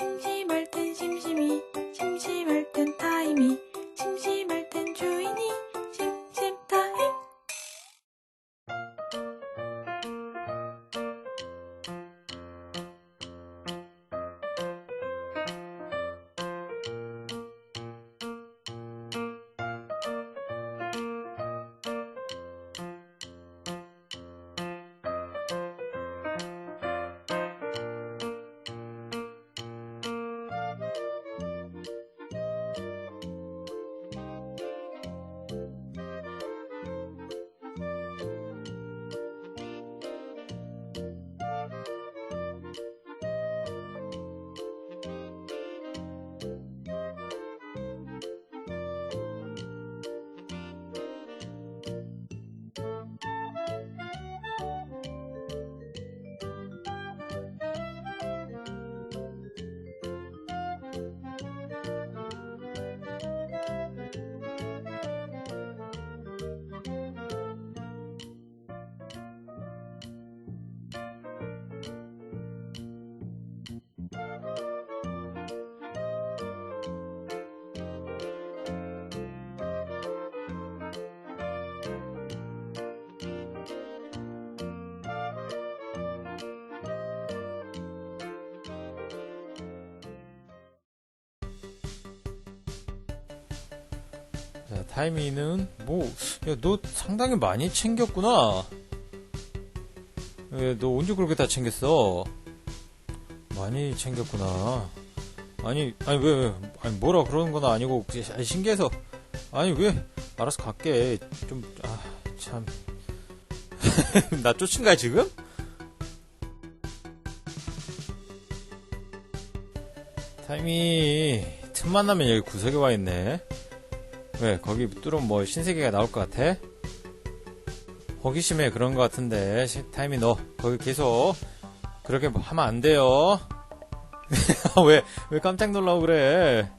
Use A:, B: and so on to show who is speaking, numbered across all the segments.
A: 심심
B: 자, 타이미는 뭐, 야, 너 상당히 많이 챙겼구나. 왜, 너 언제 그렇게 다 챙겼어? 많이 챙겼구나. 아니, 아니, 왜, 왜, 아니, 뭐라 그러는 건 아니고, 아니, 신기해서. 아니, 왜, 알아서 갈게. 좀, 아, 참. 나 쫓은 거야, 지금? 타이미, 틈만 나면 여기 구석에 와 있네. 왜 거기 뚫으면 뭐 신세계가 나올 것 같아? 호기심에 그런 것 같은데 시- 타이미 너 거기 계속 그렇게 뭐 하면 안 돼요 왜 왜 깜짝 놀라고 그래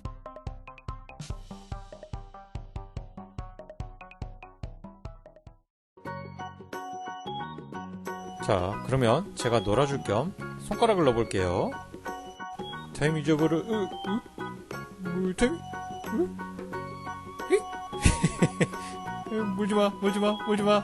B: 자 그러면 제가 놀아줄 겸 손가락을 넣어볼게요 타이미 잊어버려 으, 으, 으, 타이미 으? 为什么为什么为什么